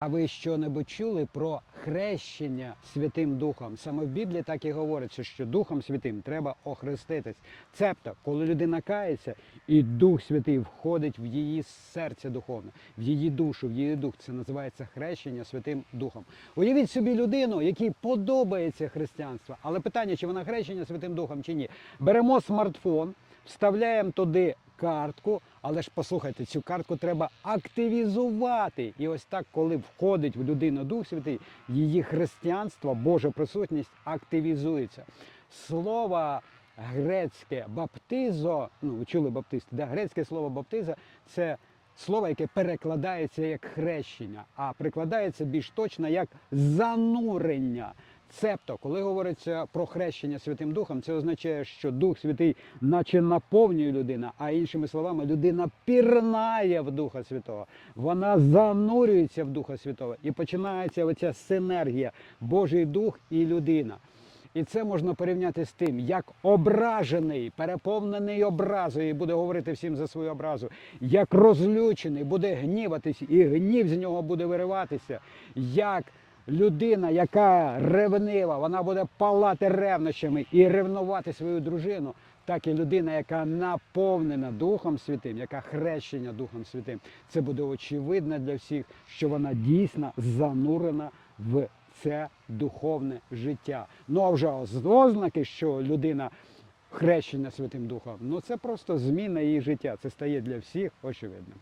А ви що-небудь чули про хрещення Святим Духом? Саме в Біблії так і говориться, що Духом Святим треба охреститись. Цебто, коли людина кається, і Дух Святий входить в її серце духовне, в її душу, в її дух. Це називається хрещення Святим Духом. Уявіть собі людину, якій подобається християнство, але питання, чи вона хрещення Святим Духом чи ні. Беремо смартфон, вставляємо туди картку, але ж послухайте, цю картку треба активізувати. І ось так, коли входить в людину Дух Святий, її християнство, Божа присутність активізується. Слово грецьке баптизо, ну ви чули баптисти, да? грецьке слово баптиза це слово, яке перекладається як хрещення, а прикладається більш точно як занурення. Цебто, коли говориться про хрещення Святим Духом, це означає, що Дух Святий наче наповнює людина, а іншими словами, людина пірнає в Духа Святого. Вона занурюється в Духа Святого і починається оця синергія Божий Дух і людина. І це можна порівняти з тим, як ображений, переповнений образою, і буде говорити всім за свою образу, як розлючений, буде гніватись, і гнів з нього буде вириватися, як людина, яка ревнива, вона буде палати ревнощами і ревнувати свою дружину, так і людина, яка наповнена Духом Святим, яка хрещення Духом Святим. Це буде очевидно для всіх, що вона дійсно занурена в це духовне життя. Ну а вже ознаки, що людина хрещена Святим Духом, ну це просто зміна її життя. Це стає для всіх очевидним.